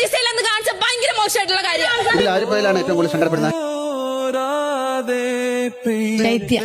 ജിസയിലെന്ന് കാണിച്ച ഭയങ്കര മോശമായിട്ടുള്ള പോയാലാണ് ഏറ്റവും കൂടുതൽ സങ്കടപ്പെടുന്നത്? ശൈത്യ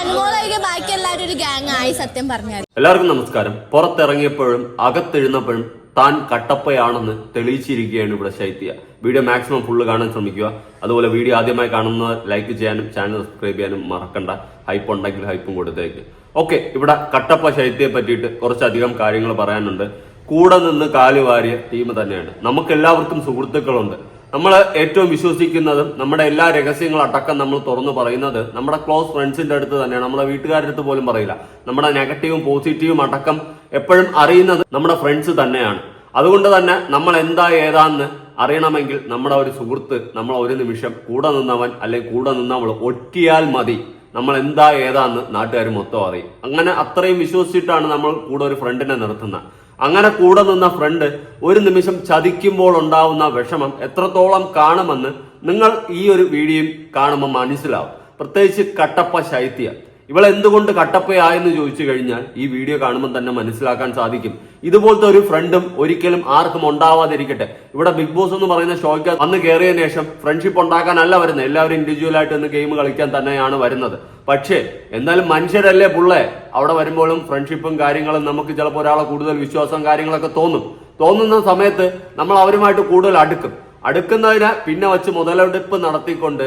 അനുമോളൊക്കെ ബാക്കി എല്ലാവരും ഒരു ഗ്യാങ് ആയി സത്യം പറഞ്ഞാൽ. എല്ലാവർക്കും നമസ്കാരം. പുറത്തിറങ്ങിയപ്പോഴും അകത്തെഴുന്നപ്പോഴും താൻ കട്ടപ്പയാണെന്ന് തെളിയിച്ചിരിക്കുകയാണ് ഇവിടെ ശൈത്യ. വീഡിയോ മാക്സിമം ഫുള്ള് കാണാൻ ശ്രമിക്കുക. അതുപോലെ വീഡിയോ ആദ്യമായി കാണുന്നത് ലൈക്ക് ചെയ്യാനും ചാനൽ സബ്സ്ക്രൈബ് ചെയ്യാനും മറക്കണ്ട. ഹൈപ്പ് ഉണ്ടെങ്കിൽ ഹൈപ്പും കൊടുത്തേക്ക്. ഓക്കെ ഇവിടെ കട്ടപ്പ ശൈത്യയെ പറ്റിയിട്ട് കുറച്ചധികം കാര്യങ്ങൾ പറയാനുണ്ട്. കൂടെ നിന്ന് കാലുവാരിയ ടീം തന്നെയാണ്. നമുക്ക് എല്ലാവർക്കും സുഹൃത്തുക്കളുണ്ട്. നമ്മൾ ഏറ്റവും വിശ്വസിക്കുന്നതും നമ്മുടെ എല്ലാ രഹസ്യങ്ങളും അടക്കം നമ്മൾ തുറന്നു പറയുന്നത് നമ്മുടെ ക്ലോസ് ഫ്രണ്ട്സിന്റെ അടുത്ത് തന്നെയാണ്. നമ്മുടെ വീട്ടുകാരുടെ അടുത്ത് പോലും പറയില്ല. നമ്മുടെ നെഗറ്റീവും പോസിറ്റീവും അടക്കം എപ്പോഴും അറിയുന്നത് നമ്മുടെ ഫ്രണ്ട്സ് തന്നെയാണ്. അതുകൊണ്ട് തന്നെ നമ്മൾ എന്താ ഏതാന്ന് അറിയണമെങ്കിൽ നമ്മുടെ ഒരു സുഹൃത്ത് നമ്മൾ ഒരു നിമിഷം കൂടെ നിന്നവൻ അല്ലെങ്കിൽ കൂടെ നിന്നവൾ ഒറ്റിയാൽ മതി. നമ്മൾ എന്താ ഏതാന്ന് നാട്ടുകാർ മൊത്തം അറിയും. അങ്ങനെ അത്രയും വിശ്വസിച്ചിട്ടാണ് നമ്മൾ കൂടെ ഒരു ഫ്രണ്ടിനെ നിർത്തുന്നത്. അങ്ങനെ കൂടെ നിന്ന ഫ്രണ്ട് ഒരു നിമിഷം ചതിക്കുമ്പോൾ ഉണ്ടാവുന്ന വിഷമം എത്രത്തോളം കാണുമെന്ന് നിങ്ങൾ ഈ ഒരു വീഡിയോയും കാണുമ്പോൾ മനസ്സിലാവും. പ്രത്യേകിച്ച് കട്ടപ്പ ശൈത്യ. ഇവൾ എന്തുകൊണ്ട് കട്ടപ്പയായെന്ന് ചോദിച്ചു കഴിഞ്ഞാൽ ഈ വീഡിയോ കാണുമ്പോൾ തന്നെ മനസ്സിലാക്കാൻ സാധിക്കും. ഇതുപോലത്തെ ഒരു ഫ്രണ്ടും ഒരിക്കലും ആർക്കും ഉണ്ടാവാതിരിക്കട്ടെ. ഇവിടെ ബിഗ് ബോസ് എന്ന് പറയുന്ന ഷോയ്ക്ക് അന്ന് കയറിയതിനു ശേഷം ഫ്രണ്ട്ഷിപ്പ് ഉണ്ടാക്കാനല്ല വരുന്നത്. എല്ലാവരും ഇൻഡിവിജ്വൽ ആയിട്ട് ഒന്ന് ഗെയിം കളിക്കാൻ തന്നെയാണ് വരുന്നത്. പക്ഷേ എന്നാലും മനുഷ്യരല്ലേ പുള്ളേ? അവിടെ വരുമ്പോഴും ഫ്രണ്ട്ഷിപ്പും കാര്യങ്ങളും നമുക്ക് ചിലപ്പോൾ ഒരാളെ കൂടുതൽ വിശ്വാസം കാര്യങ്ങളൊക്കെ തോന്നും. തോന്നുന്ന സമയത്ത് നമ്മൾ അവരുമായിട്ട് കൂടുതൽ അടുക്കും. അടുക്കുന്നതിന് പിന്നെ വച്ച് മുതലെടുപ്പ് നടത്തിക്കൊണ്ട്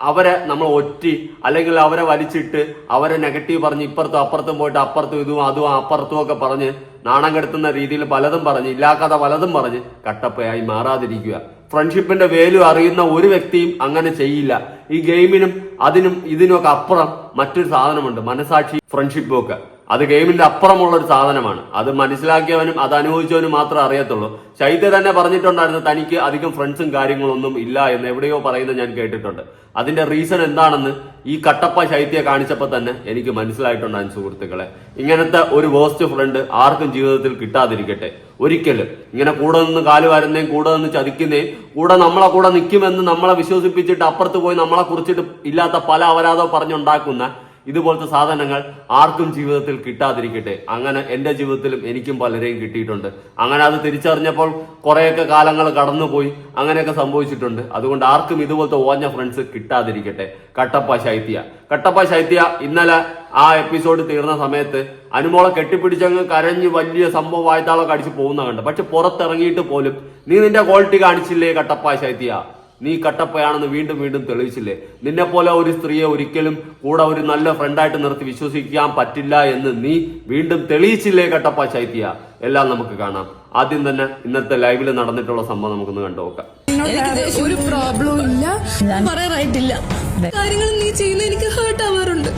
അവരെ നമ്മൾ ഒറ്റി അല്ലെങ്കിൽ അവരെ വലിച്ചിട്ട് അവരെ നെഗറ്റീവ് പറഞ്ഞ് ഇപ്പുറത്തും അപ്പുറത്തും പോയിട്ട് അപ്പുറത്തും ഇതും അതും അപ്പുറത്തും ഒക്കെ പറഞ്ഞ് നാണം കെടുത്തുന്ന രീതിയിൽ പലതും പറഞ്ഞ് ഇല്ലാക്കാതെ പലതും പറഞ്ഞ് കട്ടപ്പയായി മാറാതിരിക്കുക. ഫ്രണ്ട്ഷിപ്പിന്റെ വേലു അറിയുന്ന ഒരു വ്യക്തിയും അങ്ങനെ ചെയ്യില്ല. ഈ ഗെയിമിനും അതിനും ഇതിനുമൊക്കെ അപ്പുറം മറ്റൊരു സാധനമുണ്ട്. മനസാക്ഷി ഫ്രണ്ട്ഷിപ്പ് ഒക്കെ അത് ഗെയിമിന്റെ അപ്പുറമുള്ള ഒരു സാധനമാണ്. അത് മനസ്സിലാക്കിയവനും അത് അനുഭവിച്ചവനും മാത്രമേ അറിയത്തുള്ളൂ. ശൈത്യ തന്നെ പറഞ്ഞിട്ടുണ്ടായിരുന്നു തനിക്ക് അധികം ഫ്രണ്ട്സും കാര്യങ്ങളൊന്നും ഇല്ല എന്ന് എവിടെയോ പറയുന്നത് ഞാൻ കേട്ടിട്ടുണ്ട്. അതിന്റെ റീസൺ എന്താണെന്ന് ഈ കട്ടപ്പ ശൈത്യ കാണിച്ചപ്പോൾ തന്നെ എനിക്ക് മനസ്സിലായിട്ടുണ്ടായിരുന്നു സുഹൃത്തുക്കളെ. ഇങ്ങനത്തെ ഒരു വേസ്റ്റ് ഫ്രണ്ട് ആർക്കും ജീവിതത്തിൽ കിട്ടാതിരിക്കട്ടെ. ഒരിക്കലും. ഇങ്ങനെ കൂടെ നിന്ന് കാൽ വരുന്നേയും കൂടെ നിന്ന് ചതിക്കുന്നേയും കൂടെ നമ്മളെ കൂടെ നിൽക്കുമെന്ന് നമ്മളെ വിശ്വസിപ്പിച്ചിട്ട് അപ്പുറത്ത് പോയി നമ്മളെ കുറിച്ചിട്ട് ഇല്ലാത്ത പല അപരാധം പറഞ്ഞുണ്ടാക്കുന്ന ഇതുപോലത്തെ സാധനങ്ങൾ ആർക്കും ജീവിതത്തിൽ കിട്ടാതിരിക്കട്ടെ. അങ്ങനെ എന്റെ ജീവിതത്തിലും എനിക്കും പലരെയും കിട്ടിയിട്ടുണ്ട്. അങ്ങനെ അത് തിരിച്ചറിഞ്ഞപ്പോൾ കുറേയൊക്കെ കാലങ്ങൾ കടന്നുപോയി. അങ്ങനെയൊക്കെ സംഭവിച്ചിട്ടുണ്ട്. അതുകൊണ്ട് ആർക്കും ഇതുപോലത്തെ ഓഞ്ഞ ഫ്രണ്ട്സ് കിട്ടാതിരിക്കട്ടെ. കട്ടപ്പ ശൈത്യ. കട്ടപ്പ ശൈത്യ ഇന്നലെ ആ എപ്പിസോഡ് തീർന്ന സമയത്ത് അനുമോളെ കെട്ടിപ്പിടിച്ചങ്ങ് കരഞ്ഞ് വലിയ സംഭവം വായത്താളൊക്കെ അടിച്ച് പോകുന്ന കണ്ട്. പക്ഷെ പുറത്തിറങ്ങിയിട്ട് പോലും നീ നിന്റെ ക്വാളിറ്റി കാണിച്ചില്ലേ കട്ടപ്പ ശൈത്യ? നീ കട്ടപ്പയാണെന്ന് വീണ്ടും വീണ്ടും തെളിയിച്ചില്ലേ? നിന്നെ പോലെ ഒരു സ്ത്രീയെ ഒരിക്കലും കൂടെ ഒരു നല്ല ഫ്രണ്ടായിട്ട് നിർത്തി വിശ്വസിക്കാൻ പറ്റില്ല എന്ന് നീ വീണ്ടും തെളിയിച്ചില്ലേ കട്ടപ്പ ശൈത്യ? എല്ലാം നമുക്ക് കാണാം. ആദ്യം തന്നെ ഇന്നത്തെ ലൈവിൽ നടന്നിട്ടുള്ള സംഭവം നമുക്കൊന്ന് കണ്ടു നോക്കാം എനിക്ക് ഒരു പ്രോബ്ലവും ഇല്ല. പറയാറായിട്ടില്ല. കാര്യങ്ങൾ നീ ചെയ്യുന്ന എനിക്ക് ഹേർട്ട് ആവാറുണ്ട്.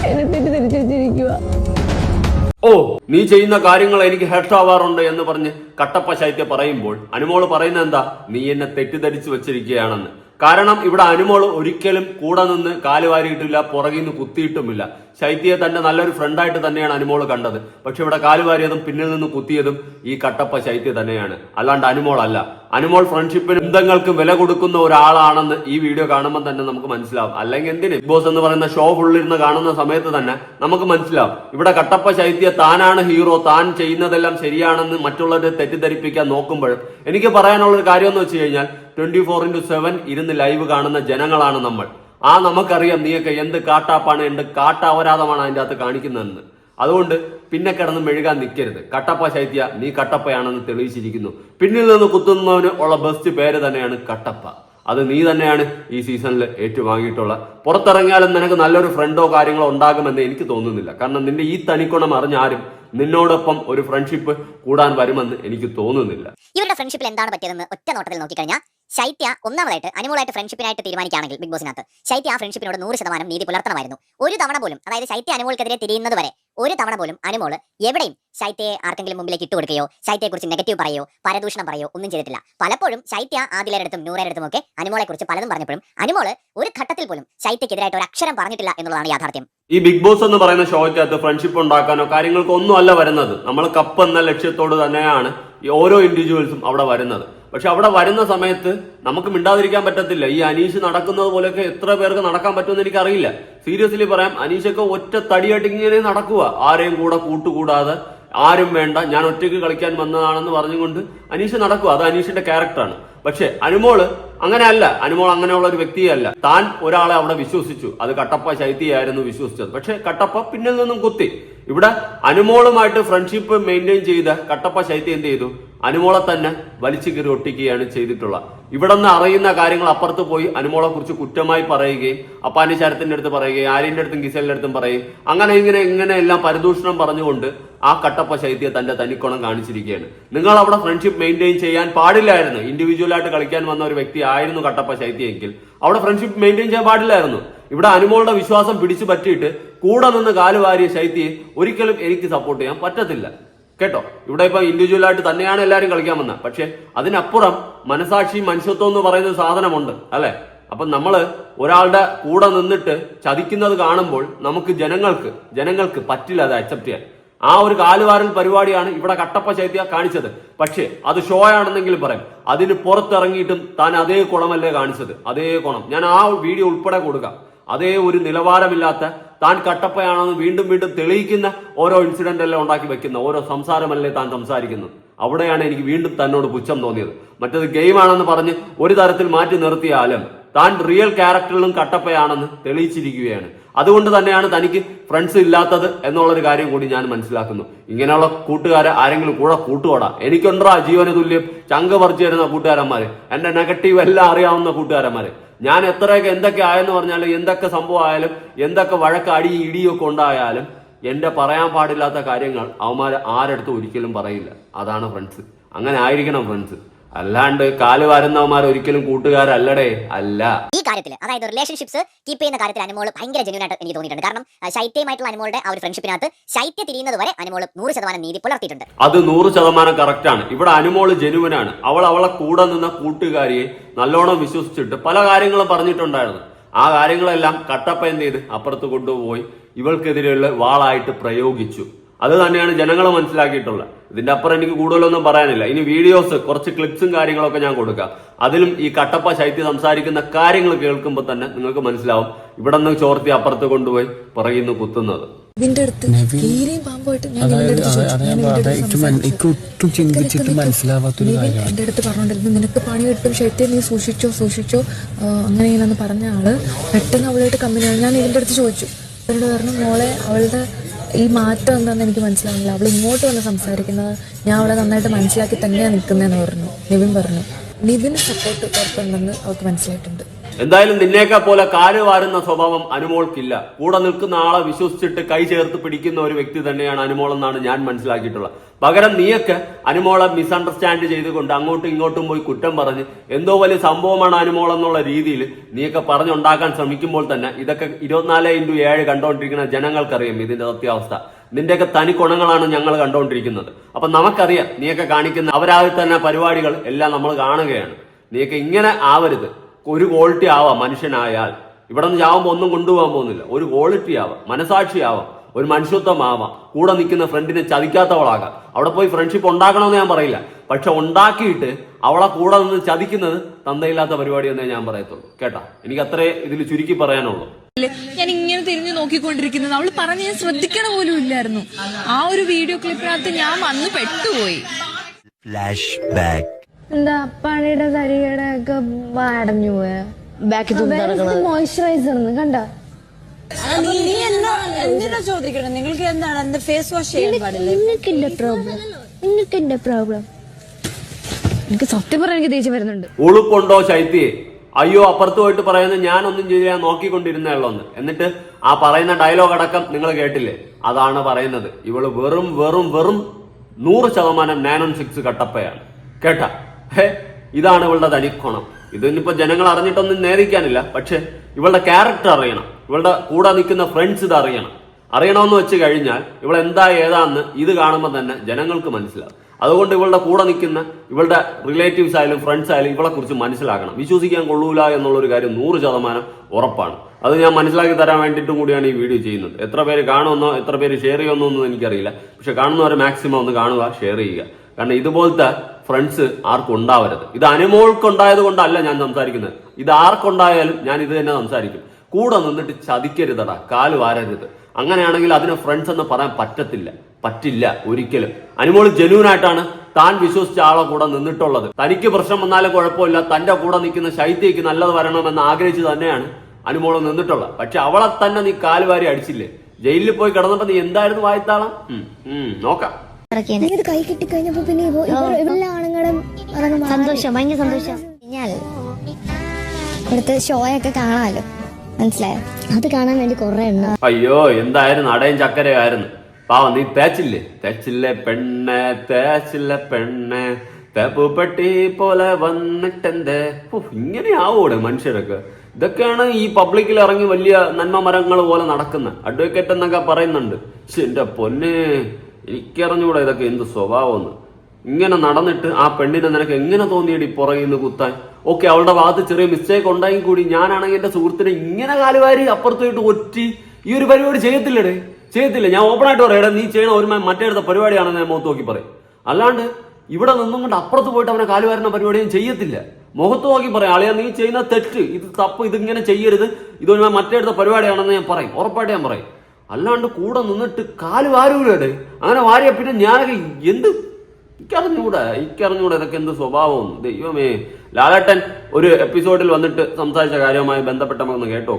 ഓ നീ ചെയ്യുന്ന കാര്യങ്ങൾ എനിക്ക് ഹെർട്ട് ആവാറുണ്ട് എന്ന് പറഞ്ഞ് കട്ടപ്പ ശൈത്യ പറയുമ്പോൾ അനുമോൾ പറയുന്നത് എന്താ? നീ എന്നെ തെറ്റിദ്ധരിച്ചു വെച്ചിരിക്കുകയാണെന്ന്. കാരണം ഇവിടെ അനുമോൾ ഒരിക്കലും കൂടെ നിന്ന് കാലുവാരിയിട്ടില്ല പുറകിൽ നിന്ന് കുത്തിയിട്ടുമില്ല. ശൈത്യയെ തന്നെ നല്ലൊരു ഫ്രണ്ടായിട്ട് തന്നെയാണ് അനുമോൾ കണ്ടത്. പക്ഷെ ഇവിടെ കാലുവാരിയതും പിന്നിൽ നിന്ന് കുത്തിയതും ഈ കട്ടപ്പ ശൈത്യ തന്നെയാണ്. അല്ലാണ്ട് അനുമോൾ അല്ല അനുമോൾ ഫ്രണ്ട്ഷിപ്പിന് ബന്ധങ്ങൾക്കും വില കൊടുക്കുന്ന ഒരാളാണെന്ന് ഈ വീഡിയോ കാണുമ്പോൾ തന്നെ നമുക്ക് മനസ്സിലാവും. അല്ലെങ്കിൽ എന്തിന്? ബിഗ് ബോസ് എന്ന് പറയുന്ന ഷോ ഫുള്ളിരുന്ന് കാണുന്ന സമയത്ത് തന്നെ നമുക്ക് മനസ്സിലാവും. ഇവിടെ കട്ടപ്പ ശൈത്യ താനാണ് ഹീറോ താൻ ചെയ്യുന്നതെല്ലാം ശരിയാണെന്ന് മറ്റുള്ളവരെ തെറ്റിദ്ധരിപ്പിക്കാൻ നോക്കുമ്പോൾ എനിക്ക് പറയാനുള്ള ഒരു കാര്യം എന്ന് വെച്ച് കഴിഞ്ഞാൽ ട്വന്റി ഫോർ ഇന്റു സെവൻ ഇരുന്ന് ലൈവ് കാണുന്ന ജനങ്ങളാണ് നമ്മൾ. ആ നമുക്കറിയാം നീയൊക്കെ എന്ത് കാട്ടാപ്പാണ് എന്ത് കാട്ടാവരാധമാണ് അതിന്റെ അകത്ത് കാണിക്കുന്നതെന്ന്. അതുകൊണ്ട് പിന്നെ കിടന്ന് മെഴുകാൻ നിൽക്കരുത് കട്ടപ്പ ശൈത്യ നീ കട്ടപ്പയാണെന്ന് തെളിയിച്ചിരിക്കുന്നു. പിന്നിൽ നിന്ന് കുത്തുന്നവന് ഉള്ള ബെസ്റ്റ് പേര് തന്നെയാണ് കട്ടപ്പ. അത് നീ തന്നെയാണ് ഈ സീസണിൽ ഏറ്റുവാങ്ങിയിട്ടുള്ള. പുറത്തിറങ്ങിയാലും നിനക്ക് നല്ലൊരു ഫ്രണ്ടോ കാര്യങ്ങളോ ഉണ്ടാകുമെന്ന് എനിക്ക് തോന്നുന്നില്ല. കാരണം നിന്റെ ഈ തനിക്കുണം അറിഞ്ഞാരും നിന്നോടൊപ്പം ഒരു ഫ്രണ്ട്ഷിപ്പ് കൂടാൻ വരുമെന്ന് എനിക്ക് തോന്നുന്നില്ല. ഇവരുടെ ഫ്രണ്ട്ഷിപ്പിൽ എന്താണ് പറ്റിയതെന്ന് ഒറ്റ നോട്ടത്തിൽ നോക്കിക്കഴിഞ്ഞാൽ ശൈത്യ ഒന്നാമതായിട്ട് അനുമോളായിട്ട് ഫ്രണ്ട്ഷിപ്പിനായിട്ട് തീരുമാനിക്കുകയാണെങ്കിൽ ബിഗ് ബോസിനകത്ത് ശൈത്യ ആ ഫ്രണ്ട്ഷിപ്പിനോട് നൂറ് ശതമാനം നീതി പുലർത്തണമായിരുന്നു. ഒരു തവണ പോലും അതായത് ശൈത്യ അനുമോൾക്കെതിരെ തിരിയുന്നത് വരെ ഒരു തവണ പോലും അനുമോൾ എവിടെയും ശൈത്യയെ ആർക്കെങ്കിലും മുമ്പിലേക്ക് ഇട്ടുകൊടുക്കുകയോ ശൈത്യയെ കുറിച്ച് നെഗറ്റീവ് പറയോ പരദൂഷണം പറയോ ഒന്നും ചെയ്തിട്ടില്ല. പലപ്പോഴും ശൈത്യ ആദിലടുത്തും നൂറേരടുത്തും ഒക്കെ അനുമോളെ കുറിച്ച് പലതും പറഞ്ഞപ്പോഴും അനുമോൾ ഒരു ഘട്ടത്തിൽ പോലും ശൈത്യക്കെതിരായിട്ട് ഒരു അക്ഷരം പറഞ്ഞിട്ടില്ല എന്നുള്ളതാണ് യാഥാർത്ഥ്യം. ഈ ബിഗ് ബോസ് എന്ന് പറയുന്ന ഷോയ്ക്കകത്ത് ഫ്രണ്ട്ഷിപ്പ് ഉണ്ടാക്കാനോ കാര്യങ്ങൾക്കോ ഒന്നും അല്ല വരുന്നത്. നമ്മൾ കപ്പ് എന്ന ലക്ഷ്യത്തോട് തന്നെയാണ് ഓരോ ഇൻഡിവിജ്വൽസും അവിടെ വരുന്നത്. പക്ഷെ അവിടെ വരുന്ന സമയത്ത് നമുക്ക് മിണ്ടാതിരിക്കാൻ പറ്റത്തില്ല. ഈ അനീഷ് നടക്കുന്നത് പോലെയൊക്കെ എത്ര പേർക്ക് നടക്കാൻ പറ്റുമെന്ന് എനിക്കറിയില്ല. സീരിയസ്ലി പറയാം അനീഷൊക്കെ ഒറ്റ തടിയായിട്ട് ഇങ്ങനെ നടക്കുക ആരെയും കൂടെ കൂട്ടുകൂടാതെ ആരും വേണ്ട ഞാൻ ഒറ്റയ്ക്ക് കളിക്കാൻ വന്നതാണെന്ന് പറഞ്ഞുകൊണ്ട് അനീഷ് നടക്കും. അത് അനീഷിന്റെ ക്യാരക്ടറാണ്. പക്ഷെ അനുമോൾ അങ്ങനെയല്ല. അനുമോൾ അങ്ങനെയുള്ള ഒരു വ്യക്തിയല്ല. താൻ ഒരാളെ അവിടെ വിശ്വസിച്ചു. അത് കട്ടപ്പ ശൈത്യയായിരുന്നു വിശ്വസിച്ചത്. പക്ഷെ കട്ടപ്പ പിന്നിൽ നിന്നും കുത്തി. ഇവിടെ അനുമോളുമായിട്ട് ഫ്രണ്ട്ഷിപ്പ് മെയിന്റെയിൻ ചെയ്ത കട്ടപ്പ ശൈത്യം എന്ത് ചെയ്തു? അനുമോളെ തന്നെ വലിച്ചു കീറി ഒട്ടിക്കുകയാണ് ചെയ്തിട്ടുള്ളത്. ഇവിടെ നിന്ന് അറിയുന്ന കാര്യങ്ങൾ അപ്പുറത്ത് പോയി അനുമോളെ കുറിച്ച് കുറ്റമായി പറയുകയും അപ്പാന്റെ ശരത്തിന്റെ അടുത്ത് പറയുകയും ആര്യന്റെ അടുത്തും ഗിസലിന്റെ അടുത്തും പറയും അങ്ങനെ ഇങ്ങനെ ഇങ്ങനെ എല്ലാം പരിദൂഷണം പറഞ്ഞുകൊണ്ട് ആ കട്ടപ്പ ശൈത്യ തന്റെ തനിക്കുണം കാണിച്ചിരിക്കുകയാണ്. നിങ്ങൾ അവിടെ ഫ്രണ്ട്ഷിപ്പ് മെയിന്റെയിൻ ചെയ്യാൻ പാടില്ലായിരുന്നു. ഇൻഡിവിജ്വൽ ആയിട്ട് കളിക്കാൻ വന്ന ഒരു വ്യക്തി ആയിരുന്നു കട്ടപ്പ ശൈത്യ എങ്കിൽ. അവിടെ ഫ്രണ്ട്ഷിപ്പ് മെയിന്റെയിൻ ചെയ്യാൻ പാടില്ലായിരുന്നു. ഇവിടെ അനുമോളുടെ വിശ്വാസം പിടിച്ചു പറ്റിയിട്ട് കൂടെ നിന്ന് കാലുവാരിയ ശൈത്യയെ ഒരിക്കലും എനിക്ക് സപ്പോർട്ട് ചെയ്യാൻ പറ്റത്തില്ല. കേട്ടോ? ഇവിടെ ഇപ്പൊ ഇൻഡിവിജ്വൽ ആയിട്ട് തന്നെയാണ് എല്ലാവരും കളിക്കാൻ വന്നത് പക്ഷെ അതിനപ്പുറം മനസാക്ഷി മനുഷ്യത്വം എന്ന് പറയുന്ന സാധനമുണ്ട് അല്ലെ? അപ്പൊ നമ്മൾ ഒരാളുടെ കൂടെ നിന്നിട്ട് ചതിക്കുന്നത് കാണുമ്പോൾ നമുക്ക് ജനങ്ങൾക്ക് ജനങ്ങൾക്ക് പറ്റില്ല അത് അക്സെപ്റ്റ് ചെയ്യാൻ. ആ ഒരു കാലുവാരൽ പരിപാടിയാണ് ഇവിടെ കട്ടപ്പ ചൈത്യ കാണിച്ചത്. പക്ഷേ അത് ഷോ ആണെന്നെങ്കിലും പറയും. അതിന് പുറത്തിറങ്ങിയിട്ടും താൻ അതേ കുണമല്ലേ കാണിച്ചത്. അതേ കുണം ഞാൻ ആ വീഡിയോ ഉൾപ്പെടെ കൊടുക്കാം. അതേ ഒരു നിലവാരമില്ലാത്ത താൻ കട്ടപ്പയാണെന്ന് വീണ്ടും വീണ്ടും തെളിയിക്കുന്ന ഓരോ ഇൻസിഡന്റ് അല്ലേ ഉണ്ടാക്കി വെക്കുന്ന ഓരോ സംസാരമല്ലേ താൻ സംസാരിക്കുന്നത്? അവിടെയാണ് എനിക്ക് വീണ്ടും തന്നോട് പുച്ഛം തോന്നിയത്. മറ്റത് ഗെയിമാണെന്ന് പറഞ്ഞ് ഒരു തരത്തിൽ മാറ്റി നിർത്തിയാലും താൻ റിയൽ ക്യാരക്ടറിലും കട്ടപ്പയാണെന്ന് തെളിയിച്ചിരിക്കുകയാണ്. അതുകൊണ്ട് തന്നെയാണ് തനിക്ക് ഫ്രണ്ട്സ് ഇല്ലാത്തത് എന്നുള്ളൊരു കാര്യം കൂടി ഞാൻ മനസ്സിലാക്കുന്നു. ഇങ്ങനെയുള്ള കൂട്ടുകാരെ ആരെങ്കിലും കൂടെ കൂട്ടുകൂടാ എനിക്കുണ്ടാ ജീവന തുല്യം ചങ്ക പറിച്ചു തരുന്ന കൂട്ടുകാരന്മാര്. എന്റെ നെഗറ്റീവ് എല്ലാം അറിയാവുന്ന കൂട്ടുകാരന്മാര്. ഞാൻ എത്രയൊക്കെ എന്തൊക്കെ ആയെന്ന് പറഞ്ഞാലും എന്തൊക്കെ സംഭവം ആയാലും എന്തൊക്കെ വഴക്ക് അടി ഇടിയൊക്കെ ഉണ്ടായാലും എന്റെ പറയാൻ പാടില്ലാത്ത കാര്യങ്ങൾ അവന്മാർ ആരടുത്തും ഒരിക്കലും പറയില്ല. അതാണ് ഫ്രണ്ട്സ് അങ്ങനെ ആയിരിക്കണം ഫ്രണ്ട്സ് അല്ലാണ്ട് കാൽ വാരുന്നവന്മാർ ഒരിക്കലും കൂട്ടുകാരല്ലടേ അല്ല. ഈ കാര്യത്തിൽ അതായത് റിലേഷൻഷിപ്സ് കീപ്പ് ചെയ്യുന്ന കാര്യത്തിൽ അനുമോൾ ഭയങ്കര ജെന്യൂൻ ആയിട്ട് എനിക്ക് തോന്നിയിട്ടുണ്ട്. കാരണം ശൈത്യമായിട്ടുള്ള അനുമോളുടെ ആ ഒരു ഫ്രണ്ട്ഷിപ്പിനകത്ത് ശൈത്യ തിരിയുന്നത് വരെ അനുമോൾ നൂറ് ശതമാനം നീതി പുലർത്തിയിട്ടുണ്ട്. അത് നൂറ് ശതമാനം കറക്റ്റ് ആണ്. ഇവിടെ അനുമോൾ ജനുവനാണ് അവൾ അവളെ കൂടെ നിന്ന കൂട്ടുകാരിയെ നല്ലോണം വിശ്വസിച്ചിട്ട് പല കാര്യങ്ങളും പറഞ്ഞിട്ടുണ്ടായിരുന്നു. ആ കാര്യങ്ങളെല്ലാം കട്ടപ്പ എന്ത് ചെയ്ത്? അപ്പുറത്ത് കൊണ്ടുപോയി. ഇവൾക്കെതിരെയുള്ള വാളായിട്ട് പ്രയോഗിച്ചു. അത് തന്നെയാണ് ജനങ്ങൾ മനസ്സിലാക്കിയിട്ടുള്ളത്. ഇതിന്റെ അപ്പുറം എനിക്ക് കൂടുതലൊന്നും പറയാനില്ല. ഇനി വീഡിയോസ് കുറച്ച് ക്ലിപ്സും കാര്യങ്ങളൊക്കെ ഞാൻ കൊടുക്കാം. അതിലും ഈ കട്ടപ്പ ശൈത്യ സംസാരിക്കുന്ന കാര്യങ്ങൾ കേൾക്കുമ്പോൾ തന്നെ നിങ്ങൾക്ക് മനസ്സിലാവും. ഇവിടെ നിന്ന് ചോർത്തി അപ്പുറത്ത് കൊണ്ടുപോയി പറയുന്നു കുത്തുന്നത്. ഒട്ടും ചിന്തിച്ചിട്ട് മനസ്സിലാവാത്തൊരു കാര്യമാണ്. എന്റെ അടുത്ത് പറഞ്ഞോണ്ടിരുന്നു. നിനക്ക് പണി കിട്ടും ശൈത്യം നീ സൂക്ഷിച്ചോ സൂക്ഷിച്ചോ. അങ്ങനെ പറഞ്ഞ ആൾ പെട്ടെന്ന് അവളായിട്ട് കമ്പനിയാണ് ഞാൻ ഇതിന്റെ അടുത്ത് ചോദിച്ചു. അവരോട് പറഞ്ഞു മോളെ അവളുടെ ഈ മാറ്റം എന്താണെന്ന് എനിക്ക് മനസ്സിലാവുന്നില്ല. അവൾ ഇങ്ങോട്ട് വന്ന് സംസാരിക്കുന്നത് ഞാൻ അവളെ നന്നായിട്ട് മനസ്സിലാക്കി തന്നെയാണ് നിൽക്കുന്നതെന്ന് പറഞ്ഞു. നിവിൻ പറഞ്ഞു. നിവിന് സപ്പോർട്ട് ഉറപ്പുണ്ടെന്ന് അവൾക്ക് മനസ്സിലായിട്ടുണ്ട്. എന്തായാലും നിന്നേക്കാ പോലെ കാൽ വാരുന്ന സ്വഭാവം അനുമോൾക്കില്ല. കൂടെ നിൽക്കുന്ന ആളെ വിശ്വസിച്ചിട്ട് കൈ ചേർത്ത് പിടിക്കുന്ന ഒരു വ്യക്തി തന്നെയാണ് അനുമോൾ എന്നാണ് ഞാൻ മനസ്സിലാക്കിയിട്ടുള്ളത്. പകരം നീയൊക്കെ അനുമോളെ മിസ്അണ്ടർസ്റ്റാൻഡ് ചെയ്തുകൊണ്ട് അങ്ങോട്ടും ഇങ്ങോട്ടും പോയി കുറ്റം പറഞ്ഞ് എന്തോ വലിയ സംഭവമാണ് അനുമോൾ എന്നുള്ള രീതിയിൽ നീയൊക്കെ പറഞ്ഞുണ്ടാക്കാൻ ശ്രമിക്കുമ്പോൾ തന്നെ ഇതൊക്കെ ഇരുപത്തിനാല് ഇന്റു ഏഴ് കണ്ടുകൊണ്ടിരിക്കുന്ന ജനങ്ങൾക്കറിയാം ഇതിന്റെ സത്യാവസ്ഥ. നിന്റെയൊക്കെ തനി ഗുണങ്ങളാണ് ഞങ്ങൾ കണ്ടുകൊണ്ടിരിക്കുന്നത് അപ്പൊ നമുക്കറിയാം നീയൊക്കെ കാണിക്കുന്ന അവരാകെ തന്നെ പരിപാടികൾ എല്ലാം നമ്മൾ കാണുകയാണ്. നീയൊക്കെ ഇങ്ങനെ ആവരുത്. ഒരു ക്വാളിറ്റി ആവാം മനുഷ്യനായാൽ. ഇവിടെ നിന്ന് ചാവുമ്പോൾ ഒന്നും കൊണ്ടുപോകാൻ പോകുന്നില്ല. ഒരു ക്വാളിറ്റി ആവാം. മനസാക്ഷി ആവാം ഒരു മനുഷ്യത്വമാവാം. കൂടെ നിൽക്കുന്ന ഫ്രണ്ടിനെ ചതിക്കാത്തവളാകാം. അവിടെ പോയി ഫ്രണ്ട്ഷിപ്പ് ഉണ്ടാക്കണമെന്ന് ഞാൻ പറയില്ല. പക്ഷെ ഉണ്ടാക്കിയിട്ട് അവളെ കൂടെ നിന്ന് ചതിക്കുന്നത് തന്തയില്ലാത്ത പരിപാടി എന്നേ ഞാൻ പറയത്തുള്ളൂ. കേട്ടാ? എനിക്ക് അത്രേ ഇതിൽ ചുരുക്കി പറയാനുള്ളൂ. ഞാൻ ഇങ്ങനെ തിരിഞ്ഞു നോക്കിക്കൊണ്ടിരിക്കുന്നത്. അവൾ പറഞ്ഞ് ഞാൻ ശ്രദ്ധിക്കണ പോലും ഇല്ലായിരുന്നു. ആ ഒരു വീഡിയോ ക്ലിപ്പിനകത്ത് ഞാൻ വന്ന് പെട്ടുപോയി. എന്താ പണിയുടെ തരികയുടെ ഒക്കെ അടഞ്ഞു പോയ ബാക്കി മോയ്സ്ചറൈസർ കണ്ട? എന്തിനാ ചോദിക്കണം? നിങ്ങൾക്ക് എന്താണ്? എന്താ ഫേസ് വാഷ് ചെയ്യാൻ പാടില്ല? നിനക്കിന്റെ പ്രോബ്ലം നിനക്കിന്റെ പ്രോബ്ലം എനിക്ക് സത്യം പറയാൻ എനിക്ക് ദേഷ്യം വരുന്നുണ്ട്. ഉളുപ്പുണ്ടോ ശൈത്യേ? അയ്യോ അപ്പുറത്ത് പോയിട്ട് പറയുന്നത് ഞാനൊന്നും ചെയ്തില്ല നോക്കിക്കൊണ്ടിരുന്നേ ഒന്ന് എന്നിട്ട് ആ പറയുന്ന ഡയലോഗ് അടക്കം നിങ്ങൾ കേട്ടില്ലേ? അതാണ് പറയുന്നത്. ഇവൾ വെറും വെറും വെറും നൂറ് ശതമാനം നാനോൺ സിക്സ് കട്ടപ്പയാണ്. കേട്ട? ഹേ ഇതാണ് ഇവളുടെ തനിക്കോണം ഇതിനിപ്പോ ജനങ്ങൾ അറിഞ്ഞിട്ടൊന്നും നേരിക്കാനില്ല. പക്ഷെ ഇവളുടെ ക്യാരക്ടർ അറിയണം. ഇവളുടെ കൂടെ നിൽക്കുന്ന ഫ്രണ്ട്സ് ഇത് അറിയണം. അറിയണമെന്ന് വെച്ച് കഴിഞ്ഞാൽ ഇവൾ എന്താ ഏതാന്ന് ഇത് കാണുമ്പോൾ തന്നെ ജനങ്ങൾക്ക് മനസ്സിലാവും. അതുകൊണ്ട് ഇവളുടെ കൂടെ നിൽക്കുന്ന ഇവളുടെ റിലേറ്റീവ്സ് ആയാലും ഫ്രണ്ട്സ് ആയാലും ഇവളെ കുറിച്ച് മനസ്സിലാക്കണം. വിശ്വസിക്കാൻ കൊള്ളൂല എന്നുള്ള ഒരു കാര്യം നൂറ് ശതമാനം ഉറപ്പാണ്. അത് ഞാൻ മനസ്സിലാക്കി തരാൻ വേണ്ടിയിട്ടും കൂടിയാണ് ഈ വീഡിയോ ചെയ്യുന്നത്. എത്ര പേര് കാണുമെന്നോ എത്ര പേര് ഷെയർ ചെയ്യുമെന്നോ ഒന്നും എനിക്കറിയില്ല. പക്ഷെ കാണുന്നവരെ മാക്സിമം ഒന്ന് കാണുക ഷെയർ ചെയ്യുക. കാരണം ഇതുപോലത്തെ ഫ്രണ്ട്സ് ആർക്കും ഉണ്ടാവരുത്. ഇത് അനുമോൾക്കുണ്ടായത് കൊണ്ടല്ല ഞാൻ സംസാരിക്കുന്നത്. ഇത് ആർക്കുണ്ടായാലും ഞാൻ ഇത് തന്നെ സംസാരിക്കും. കൂടെ നിന്നിട്ട് ചതിക്കരുതടാ കാൽ വാരരുത്. അങ്ങനെയാണെങ്കിൽ അതിന് ഫ്രണ്ട്സ് എന്ന് പറയാൻ പറ്റത്തില്ല. പറ്റില്ല ഒരിക്കലും. അനുമോൾ ജനുവിനായിട്ടാണ് ആയിട്ടാണ് താൻ വിശ്വസിച്ച ആളെ കൂടെ നിന്നിട്ടുള്ളത്. തനിക്ക് പ്രശ്നം വന്നാലും കുഴപ്പമില്ല തന്റെ കൂടെ നിൽക്കുന്ന ശൈത്യക്ക് നല്ലത് വരണമെന്ന് ആഗ്രഹിച്ചു തന്നെയാണ് അനുമോൾ നിന്നിട്ടുള്ളത്. പക്ഷെ അവളെ തന്നെ നീ കാലുവാരി അടിച്ചില്ലേ? ജയിലിൽ പോയി കിടന്നപ്പോ നീ എന്തായിരുന്നു വായത്താളം? നോക്കാം. ഇത് കൈ കിട്ടി കഴിഞ്ഞപ്പോ പിന്നെ എല്ലാ ആണുങ്ങളും സന്തോഷം ഭയങ്കര സന്തോഷം. ഇവിടുത്തെ ഷോയൊക്കെ കാണാമല്ലോ. മനസ്സിലായോ? അത് കാണാൻ വേണ്ടി കുറെ എണ്ണ. അയ്യോ എന്തായിരുന്നു അടയും ചക്കരയായിരുന്നു. പാവം നീ തേച്ചില്ലേ? തേച്ചില്ലേ പെണ്ണെ തേച്ചില്ല പെണ്ണെ. തേപ്പുപെട്ടി പോലെ വന്നിട്ടെന്തേ? ഇങ്ങനെ ആവൂടെ മനുഷ്യരൊക്കെ. ഇതൊക്കെയാണ് ഈ പബ്ലിക്കിൽ ഇറങ്ങി വലിയ നന്മ മരങ്ങൾ പോലെ നടക്കുന്നത് അഡ്വക്കേറ്റ് എന്നൊക്കെ പറയുന്നുണ്ട്. എന്റെ പൊന്നെ എനിക്കറിഞ്ഞൂടെ ഇതൊക്കെ എന്ത് സ്വഭാവമെന്ന് ഇങ്ങനെ നടന്നിട്ട് ആ പെണ്ണിനെ നിനക്ക് എങ്ങനെ തോന്നിയടി പുറകിൽ നിന്ന് കുത്താൻ? ഓക്കെ അവളുടെ ഭാഗത്ത് ചെറിയ മിസ്റ്റേക്ക് ഉണ്ടായി കൂടി. ഞാനാണെങ്കിൽ എന്റെ സുഹൃത്തിനെ ഇങ്ങനെ കാലുവാരി അപ്പുറത്തോട്ട് ഒറ്റി ഈ ഒരു പരിപാടി ചെയ്യത്തില്ലടേ. ചെയ്യത്തില്ല. ഞാൻ ഓപ്പൺ ആയിട്ട് പറയാം നീ ചെയ്യണ ഒരു മറ്റേടുത്ത പരിപാടിയാണെന്ന് ഞാൻ മുഖത്ത് നോക്കി പറയും. അല്ലാണ്ട് ഇവിടെ നിന്നും കൊണ്ട് അപ്പുറത്ത് പോയിട്ട് അവനെ കാലുവാരുന്ന പരിപാടി ഞാൻ ചെയ്യത്തില്ല. മുഖത്ത് നോക്കി പറയാം അളിയാ നീ ചെയ്യുന്ന തെറ്റ്. ഇത് തപ്പ്. ഇതിങ്ങനെ ചെയ്യരുത്. ഇതൊരു മറ്റേടുത്ത പരിപാടിയാണെന്ന് ഞാൻ പറയും. ഉറപ്പായിട്ട് ഞാൻ പറയും. അല്ലാണ്ട് കൂടെ നിന്നിട്ട് കാൽ വാരൂലേ അങ്ങനെ വാരിയ പിന്നെ ഞാനൊക്കെ എന്ത് എനിക്കറിഞ്ഞൂടാ ഇക്കറിഞ്ഞൂടെ ഇതൊക്കെ എന്ത് സ്വഭാവം? ദൈവമേ ലാലേട്ടൻ ഒരു എപ്പിസോഡിൽ വന്നിട്ട് സംസാരിച്ച കാര്യവുമായി ബന്ധപ്പെട്ട നമുക്ക് കേട്ടോ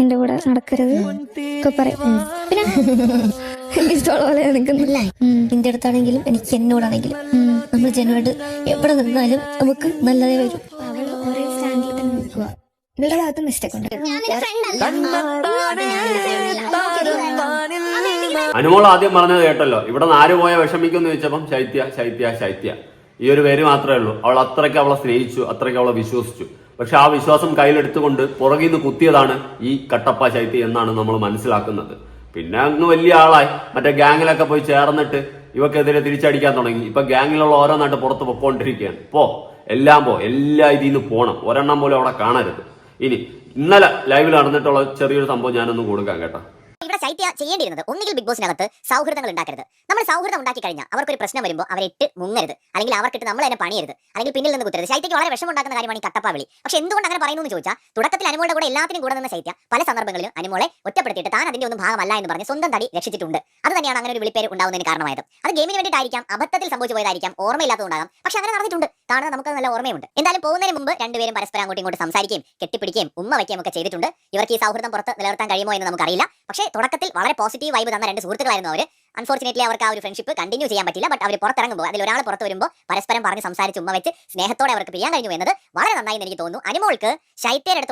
എന്റെ കൂടെ നടക്കരുത്. ഒക്കെ പറയും. പിന്നെ ഇഷ്ടമുള്ള നിൽക്കുന്നില്ല. നിന്റെ അടുത്താണെങ്കിലും എനിക്ക് എന്നോടാണെങ്കിലും. നമ്മൾ ജനുവായിട്ട് എവിടെ നിന്നാലും നമുക്ക് നല്ലതേ വരും. ഇവളുടെ ഭാഗത്ത് മിസ്റ്റേക്ക് ഉണ്ട് അനുമോൾ ആദ്യം പറഞ്ഞത് കേട്ടല്ലോ. ഇവിടെ നിന്ന് ആര് പോയ വിഷമിക്കുമെന്ന് ചോദിച്ചപ്പം ശൈത്യ ശൈത്യ ശൈത്യ. ഈ ഒരു പേര് മാത്രമേ ഉള്ളൂ. അവൾ അത്രയ്ക്ക് അവളെ സ്നേഹിച്ചു അത്രയ്ക്ക് അവളെ വിശ്വസിച്ചു. പക്ഷെ ആ വിശ്വാസം കയ്യിലെടുത്തുകൊണ്ട് പുറകിൽ നിന്ന് കുത്തിയതാണ് ഈ കട്ടപ്പ ശൈത്യ എന്നാണ് നമ്മൾ മനസ്സിലാക്കുന്നത്. പിന്നെ അങ്ങ് വലിയ ആളായി. മറ്റേ ഗ്യാങ്ങിലൊക്കെ പോയി ചേർന്നിട്ട് ഇവക്കെതിരെ തിരിച്ചടിക്കാൻ തുടങ്ങി. ഇപ്പൊ ഗ്യാങ്ങിലുള്ള ഓരോന്നായിട്ട് പുറത്ത് പൊക്കോണ്ടിരിക്കുകയാണ്. പോ എല്ലാം പോ. എല്ലാ ഇതിൽ നിന്ന് പോണം. ഒരെണ്ണം പോലും അവിടെ കാണരുത്. ഇനി ഇന്നലെ ലൈവിൽ നടന്നിട്ടുള്ള ചെറിയൊരു സംഭവം ഞാനൊന്ന് കൊടുക്കാം കേട്ടോ. ശൈത്യ ചെയ്യേണ്ടിയിരുന്നത് ഒന്നുകിൽ ബിഗ് ബോസിനകത്ത് സൗഹൃദങ്ങൾ ഉണ്ടാക്കരുത്. നമ്മൾ സൗഹൃദം ഉണ്ടാക്കി കഴിഞ്ഞാൽ അവർക്കൊരു പ്രശ്നം വരുമ്പോൾ അവരെ ഇട്ട് മുങ്ങരുത്. അല്ലെങ്കിൽ അവർക്കിട്ട് നമ്മൾ തന്നെ പണിയരുത്. അല്ലെങ്കിൽ പിന്നിൽ നിന്ന് കുത്തരുത്. ശൈത്യക്ക് വളരെ വിഷമം ഉണ്ടാക്കുന്ന കാര്യമാണ് ഈ കട്ടപ്പാവിളി. പക്ഷെ എന്തുകൊണ്ട് അങ്ങനെ പറയുന്നു എന്ന് ചോദിച്ചാൽ തുടക്കത്തിൽ അനുമോളുടെ കൂടെ എല്ലാത്തിനും കൂടെ നിന്ന് ശൈത്യ പല സന്ദർഭങ്ങളിലും അനുമോളെ ഒറ്റപ്പെടുത്തിയിട്ട് താൻ അതിന്റെ ഒന്നും ഭാഗമല്ല എന്ന് പറഞ്ഞ് സ്വന്തം തടി രക്ഷിച്ചിട്ടുണ്ട്. അത് തന്നെയാണ് അങ്ങനെ ഒരു വിളിപ്പേര് ഉണ്ടാവുന്നതിന് കാരണമായത്. അത് ഗെയിമിന് വേണ്ടിയിട്ടായിരിക്കാം അബദ്ധത്തിൽ സംഭവിച്ചു പോയതായിരിക്കാം ഓർമ്മയില്ലാത്തതുണ്ടാകാം പക്ഷെ അങ്ങനെ നടന്നിട്ടുണ്ട്. കാണുന്നത് നമുക്ക് നല്ല ഓർമ്മയുണ്ട്. എന്തായാലും പോകുന്നതിന് മുമ്പ് രണ്ടുപേരും പരസ്പരം അങ്ങോട്ടും ഇങ്ങോട്ട് സംസാരിക്കുകയും കെട്ടിപ്പിടിക്കുകയും ഉമ്മ വയ്ക്കുകയും ഒക്കെ ചെയ്തിട്ടുണ്ട്. ഇവർക്ക് ഈ സൗഹൃദം പുറത്ത് നിലനിർത്താൻ കഴിയുമോ എന്ന് നമുക്കറിയില്ല. പക്ഷേ തുടക്കത്തിൽ വളരെ പോസിറ്റീവ് വൈബ് തന്ന രണ്ട് സുഹൃത്തുക്കളായിരുന്നു അവർ അൺഫോർച്ചുനേറ്റ്ലി അവർക്ക് ആ ഒരു ഫ്രണ്ട്ഷിപ്പ് കണ്ടിന്യൂ ചെയ്യാൻ പറ്റില്ല. ബട്ട് അവർ പുറത്തിറങ്ങുമ്പോൾ അതിൽ ഒരാൾ പുറത്ത് വരുമ്പോൾ പരസ്പരം പറഞ്ഞ് സംസാരിച്ച് ഉമ്മ വെച്ച് സ്നേഹത്തോടെ അവർക്ക് പിരിയാൻ കഴിഞ്ഞു എന്നത് വളരെ നന്നായി എനിക്ക് തോന്നുന്നു. അനുമോൾക്ക്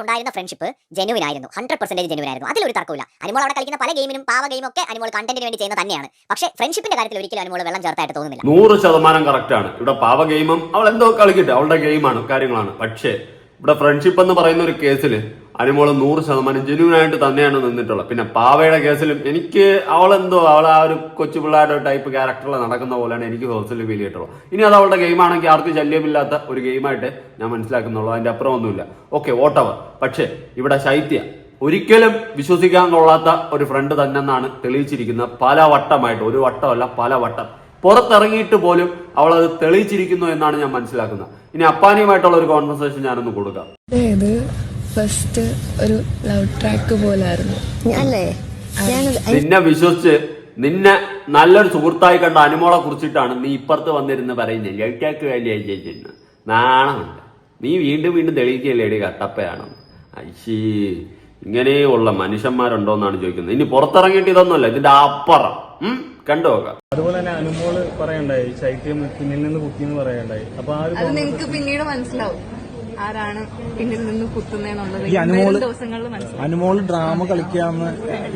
ഉണ്ടായിരുന്ന ഫ്രണ്ട്ഷിപ്പ് ജെനുവിൻ ആയിരുന്നു. ഹൺഡ്രഡ് പെർസെന്റേജ് ജെനുവിൻ ആയിരുന്നു. അതിലൊരു തർക്കമില്ല അനുമോൾ അവിടെ കളിക്കുന്ന പല ഗെയിമിനും പാവ ഗെയിമൊക്കെ ഒക്കെ അനുമോൾ കണ്ടന്റിന് വേണ്ടി ചെയ്യുന്ന തന്നെയാണ്. പക്ഷേ ഫ്രണ്ട്ഷിപ്പിന്റെ കാര്യത്തിൽ ഒരിക്കലും അനുമോൾ വെള്ളം ചേർത്തായിട്ട് തോന്നുന്നില്ല. നൂറ് ശതമാനം കറക്റ്റ് ആണ്. ഇവിടെ പാവ ഗെയിമും അവൾ എന്തോ കളിക്കട്ടെ അവളുടെ ഗെയിമാണ് കാര്യങ്ങളാണ്. പക്ഷേ ഇവിടെ ഫ്രണ്ട്ഷിപ്പ് എന്ന് പറയുന്ന ഒരു കേസിൽ അനുമോൾ നൂറ് ശതമാനം ജെന്യൂൻ ആയിട്ട് തന്നെയാണ് നിന്നിട്ടുള്ളത്. പിന്നെ പാവയുടെ കേസിലും എനിക്ക് അവളെന്തോ അവൾ ആ ഒരു കൊച്ചു പിള്ളേരുടെ ടൈപ്പ് ക്യാരക്ടറിൽ നടക്കുന്ന പോലെയാണ് എനിക്ക് ഹോസ്റ്റലിൽ ഫീൽ ചെയ്തിട്ടുള്ളത്. ഇനി അത് അവളുടെ ഗെയിമാണെങ്കിൽ ആർക്കും ശല്യമില്ലാത്ത ഒരു ഗെയിമായിട്ട് ഞാൻ മനസ്സിലാക്കുന്നുള്ളൂ. അതിന്റെ അപ്പുറം ഒന്നുമില്ല ഓക്കെ വോട്ടവർ പക്ഷേ ഇവിടെ ശൈത്യ ഒരിക്കലും വിശ്വസിക്കാൻ കൊള്ളാത്ത ഒരു ഫ്രണ്ട് തന്നെന്നാണ് തെളിയിച്ചിരിക്കുന്നത് പല വട്ടമായിട്ട്. ഒരു വട്ടമല്ല പല വട്ടം. പുറത്തിറങ്ങിയിട്ട് പോലും അവൾ അത് തെളിയിച്ചിരിക്കുന്നു എന്നാണ് ഞാൻ മനസ്സിലാക്കുന്നത്. ഇനി അപ്പാനിയുമായിട്ടുള്ള ഒരു കോൺവെർസേഷൻ ഞാനൊന്ന് കൊടുക്കാം. ഫസ്റ്റ് ഒരു ലവ് ട്രാക്ക് പോലായിരുന്നു. അല്ലേ? നിന്നെ വിശ്വസിച്ച് നിന്നെ നല്ലൊരു സുഹൃത്തായി കണ്ട അനുമോളെ കുറിച്ചിട്ടാണ് നീ ഇപ്പുറത്ത് വന്നിരുന്ന് പറയുന്നത് ലൈറ്റാക്ക് വേണ്ടി നാണമുണ്ട്. നീ വീണ്ടും വീണ്ടും തെളിയിക്കുകയല്ലേടി കട്ടപ്പയാണ് ഐശീ ഇങ്ങനെയുള്ള മനുഷ്യന്മാരുണ്ടോ എന്നാണ് ചോദിക്കുന്നത്. ഇനി പുറത്തിറങ്ങിയിട്ട് ഇതൊന്നുമല്ല ഇതിന്റെ അപ്പുറം. ഉം? കണ്ടു നോക്കാം. അതുപോലെ തന്നെ അനുമോൾ പറയണ്ടായി ശൈത്യം പിന്നിൽ നിന്ന് കുത്തിയെന്ന് പറയണ്ടായി അപ്പൊ ആ ഒരു അത് നിങ്ങൾക്ക് പിന്നീട് മനസ്സിലാവും. ആരാണ് പിന്നിൽ നിന്ന് കുത്തുന്നതെന്നുള്ളത് ഈ അനുമോൾ ദിവസങ്ങളിൽ മനസ്സിലാവും അനുമോൾ ഡ്രാമ കളിക്കാന്ന്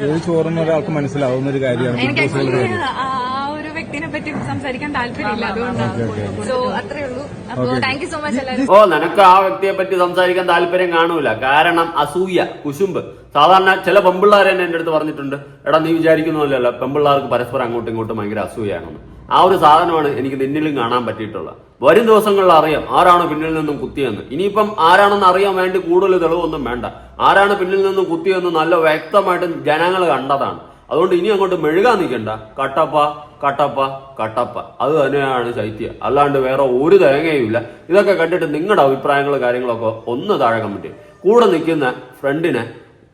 ഏത് ചോറുന്ന ഒരാൾക്ക് മനസ്സിലാവുന്ന ഒരു കാര്യമാണ് എനിക്ക് ബോസിലുള്ള actually കാര്യം. ആ ഒരു വ്യക്തിനെ പറ്റി സംസാരിക്കാൻ താല്പര്യമില്ല അതുകൊണ്ടാണ് സോ അത്രേ ഉള്ളൂ. അപ്പൊ താങ്ക് യു സോ മച്ച് എല്ലാവരും. ഓ നിനക്ക് ആ വ്യക്തിയെ പറ്റി സംസാരിക്കാൻ താല്പര്യം കാണൂല. കാരണം അസൂയ കുശുമ്പ്. സാധാരണ ചില പെമ്പിള്ളാർ തന്നെ എന്റെ അടുത്ത് പറഞ്ഞിട്ടുണ്ട് എടാ നീ വിചാരിക്കുന്നല്ലോ പെമ്പിള്ളാർക്ക് പരസ്പരം അങ്ങോട്ടും ഇങ്ങോട്ടും ഭയങ്കര അസൂയാണെന്ന് ആ ഒരു സാധനമാണ് എനിക്ക് നിന്നിലും കാണാൻ പറ്റിയിട്ടുള്ളത്. വരും ദിവസങ്ങളിൽ അറിയാം ആരാണ് പിന്നിൽ നിന്നും കുത്തിയെന്ന്. ഇനിയിപ്പം ആരാണെന്ന് അറിയാൻ വേണ്ടി കൂടുതൽ തെളിവൊന്നും വേണ്ട. ആരാണ് പിന്നിൽ നിന്നും കുത്തിയെന്ന് നല്ല വ്യക്തമായിട്ട് ജനങ്ങൾ കണ്ടതാണ്. അതുകൊണ്ട് ഇനി അങ്ങോട്ട് മെഴുകാൻ നിൽക്കണ്ട. കട്ടപ്പ കട്ടപ്പ കട്ടപ്പ. അത് തന്നെയാണ് ശൈത്യ. അല്ലാണ്ട് വേറെ ഒരു തേങ്ങയുമില്ല ഇതൊക്കെ കണ്ടിട്ട് നിങ്ങളുടെ അഭിപ്രായങ്ങൾ കാര്യങ്ങളൊക്കെ ഒന്ന് താഴെ ചെയ്യും. കൂടെ നിൽക്കുന്ന ഫ്രണ്ടിനെ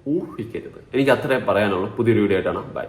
ഊഹിക്കരുത്. എനിക്ക് അത്രേ പറയാനുള്ളൂ. പുതിയൊരു വീഡിയോ ആയിട്ടാണ്. ബൈ